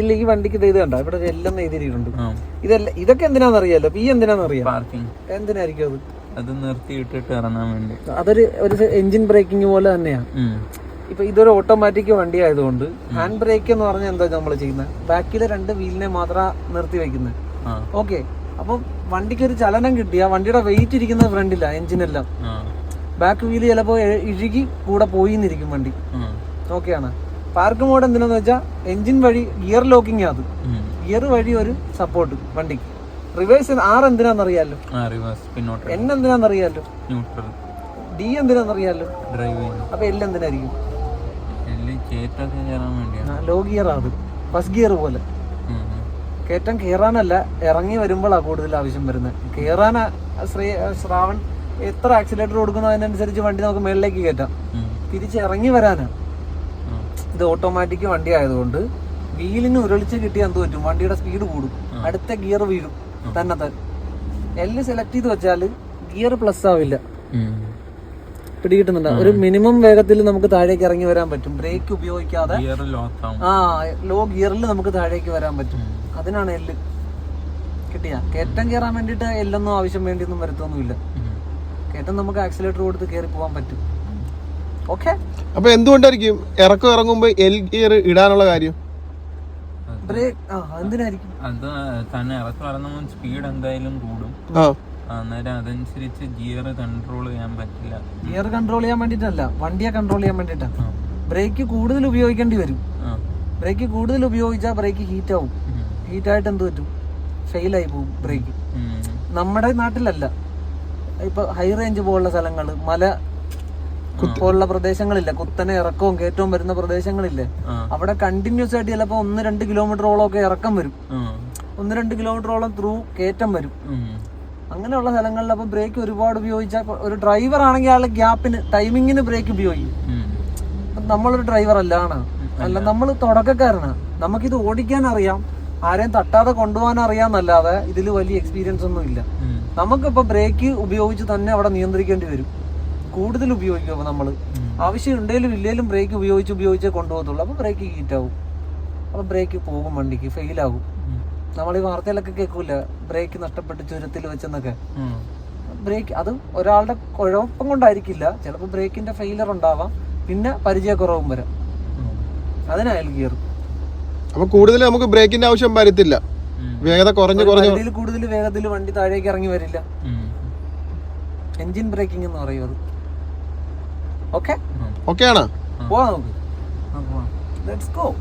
ഇല്ല ഈ വണ്ടിക്ക് ഇത് കണ്ട? ഇവിടെ എല്ലാം എഴുതിയിട്ടുണ്ട്. ഇതല്ല ഇതൊക്കെ എന്തിനാന്ന് അറിയാലോ? ഈ എന്തിനാന്ന് അറിയാം പാർക്കിംഗ് എന്തിനായിരിക്കും അത്? അത് നിർത്തിയിട്ടിട്ട് ഇറങ്ങാൻ വേണ്ടി. അതൊരു ഒരു എഞ്ചിൻ ബ്രേക്കിംഗ് പോലെ തന്നെയാണ്. ഇപ്പൊ ഇതൊരു ഓട്ടോമാറ്റിക് വണ്ടി ആയതുകൊണ്ട് ഹാൻഡ് ബ്രേക്ക് എന്ന് പറഞ്ഞാൽ എന്താ നമ്മൾ ചെയ്യുന്നത് ബാക്കിലെ രണ്ട് വീലിനെ മാത്രം നിർത്തി വെക്കുന്നത് ഓക്കെ. അപ്പം വണ്ടിക്ക് ഒരു ചലനം കിട്ടിയ വണ്ടിയുടെ വെയിറ്റ് ഇരിക്കുന്നത് ഫ്രണ്ടില്ല എഞ്ചിനെല്ലാം ബാക്ക് വീൽ ചിലപ്പോൾ ഇഴുകി കൂടെ പോയിന്നിരിക്കും വണ്ടി. ഓക്കെയാണ് പാർക്ക് മോഡ് എന്തിനാന്ന് വെച്ചാൽ എഞ്ചിൻ വഴി ഗിയർ ലോക്കിംഗ് അത്. ഗിയർ വഴി ഒരു സപ്പോർട്ട് വണ്ടിക്ക്. റിവേഴ്സ് ആർ എന്തിനാന്നറിയാലോ എൻ എന്തിനാന്നറിയാലോ ഡി എന്തിനാന്നറിയാലോ അറിയാലോ? അപ്പൊ എൽ എന്തിനായിരിക്കും? എല്ലാം വേണ്ടിയാണ് ലോ ഗിയർ അത്. ഫസ്റ്റ് ഗിയർ പോലെ. കേറ്റം കേറാനല്ല കയറ്റം കയറാനല്ല ഇറങ്ങി വരുമ്പോഴാണ് കൂടുതൽ ആവശ്യം വരുന്നത് കേറാനാ ശ്രീ ശ്രാവൺ എത്ര ആക്സിലേറ്റർ കൊടുക്കുന്നതിനനുസരിച്ച് വണ്ടി നമുക്ക് മേളിലേക്ക് കയറ്റാം ഉം. തിരിച്ച് ഇറങ്ങി വരാനാണ്. ഇത് ഓട്ടോമാറ്റിക് വണ്ടി ആയതുകൊണ്ട് വീലിന് ഉരുളിച്ച് കിട്ടിയാൽ എന്ത് പറ്റും? വണ്ടിയുടെ സ്പീഡ് കൂടും. അടുത്ത ഗിയർ വീഴും. തന്നെ. എല്ല് സെലക്ട് ചെയ്ത് വെച്ചാൽ ഗിയർ പ്ലസ് ആവില്ല. പിടികിട്ടുന്നുണ്ട് ഒരു മിനിമം വേഗത്തിൽ നമുക്ക് താഴേക്ക് ഇറങ്ങി വരാൻ പറ്റും. ബ്രേക്ക് ഉപയോഗിക്കാതെ ആ ലോ ഗിയറിൽ നമുക്ക് താഴേക്ക് വരാൻ പറ്റും. അതിനാണ് എല്ല് കിട്ടിയ. കയറ്റം കയറാൻ വേണ്ടിയിട്ട് എല്ലൊന്നും ആവശ്യം വേണ്ടിയൊന്നും വരത്തൊന്നുമില്ല. കേറ്റം കയറ്റം നമുക്ക് ആക്സിലേറ്റർ കൊടുത്ത് കയറി പോകാൻ പറ്റും. ഓക്കെ. അപ്പൊ എന്തുകൊണ്ടായിരിക്കും ഇറക്കം ഇറങ്ങുമ്പോ എൽ ഗിയർ ഇടാനുള്ള കാര്യം? ബ്രേക്ക് ആ എന്തിനായിരിക്കും അത് തന്നെ ഇറക്കം ഇറങ്ങുമ്പോൾ സ്പീഡ് എന്തായാലും കൂടും. ആ. അന്നേരം അതനുസരിച്ച് ഗിയർ കൺട്രോൾ ചെയ്യാൻ പറ്റില്ല. ഗിയർ കൺട്രോൾ ചെയ്യാൻ വേണ്ടിട്ടല്ല വണ്ടിയെ കൺട്രോൾ ചെയ്യാൻ വേണ്ടിയിട്ടാണ് ബ്രേക്ക് കൂടുതൽ ഉപയോഗിക്കേണ്ടി വരും. ബ്രേക്ക് കൂടുതൽ ഉപയോഗിച്ചാൽ ബ്രേക്ക് ഹീറ്റ് ആവും. ഹീറ്റ് ആയിട്ട് എന്ത് പറ്റും? ഫെയിൽ ആയി പോകും ബ്രേക്ക് നമ്മുടെ നാട്ടിലല്ല. ഇപ്പൊ ഹൈ റേഞ്ച് പോലുള്ള സ്ഥലങ്ങൾ മല പോലുള്ള പ്രദേശങ്ങളില്ല. കുത്തനെ ഇറക്കവും കയറ്റവും വരുന്ന പ്രദേശങ്ങളില്ലേ. അവിടെ കണ്ടിന്യൂസ് ആയിട്ട് ചിലപ്പോ ഒന്ന് രണ്ട് കിലോമീറ്ററോളം ഒക്കെ ഇറക്കം വരും. ഒന്ന് രണ്ട് കിലോമീറ്ററോളം ത്രൂ കയറ്റം വരും. അങ്ങനെയുള്ള സ്ഥലങ്ങളിൽ അപ്പൊ ബ്രേക്ക് ഒരുപാട് ഉപയോഗിച്ച ഒരു ഡ്രൈവർ ആണെങ്കിൽ ആൾ ഗ്യാപ്പിന് ടൈമിങ്ങിന് ബ്രേക്ക് ഉപയോഗിക്കും. നമ്മളൊരു ഡ്രൈവർ അല്ലാണ് അല്ല നമ്മൾ തുടക്കക്കാരനാണ് നമുക്കിത് ഓടിക്കാൻ അറിയാം. ആരെയും തട്ടാതെ കൊണ്ടുപോകാൻ അറിയാന്നല്ലാതെ ഇതിൽ വലിയ എക്സ്പീരിയൻസ് ഒന്നും ഇല്ല. നമുക്കിപ്പോ ബ്രേക്ക് ഉപയോഗിച്ച് തന്നെ അവിടെ നിയന്ത്രിക്കേണ്ടി വരും. കൂടുതൽ ഉപയോഗിക്കും നമ്മൾ. ആവശ്യം ഉണ്ടെങ്കിലും ഇല്ലെങ്കിലും ബ്രേക്ക് ഉപയോഗിച്ച് ഉപയോഗിച്ചേ കൊണ്ടുപോകത്തുള്ളൂ. അപ്പോൾ ബ്രേക്ക് ഹീറ്റ് ആവും. അപ്പൊ ബ്രേക്ക് പോകും വണ്ടിക്ക് ഫെയിൽ ആകും. നമ്മൾ ഈ വാർത്തയിലൊക്കെ കേൾക്കൂല ബ്രേക്ക് നഷ്ടപ്പെട്ട് ചുരത്തിൽ വെച്ചെന്നൊക്കെ. ബ്രേക്ക് അത് ഒരാളുടെ കുഴപ്പം കൊണ്ടായിരിക്കില്ല. ചിലപ്പോൾ ബ്രേക്കിന്റെ ഫെയിലർ ഉണ്ടാവാം. പിന്നെ പരിചയക്കുറവും വരാം. അതിനായാലും ഗിയർ അപ്പൊ കൂടുതൽ നമുക്ക് ബ്രേക്കിന്റെ ആവശ്യം വരത്തില്ല. വേഗത കുറഞ്ഞു കുറഞ്ഞു കൂടുതൽ വേഗത്തിൽ വണ്ടി താഴേക്ക് ഇറങ്ങി വരില്ല. എഞ്ചിൻ ബ്രേക്കിംഗ് എന്ന് പറയും അത്. ഓക്കെ. ഓക്കെ ആണോ? പോവാം നമുക്ക്. Let's go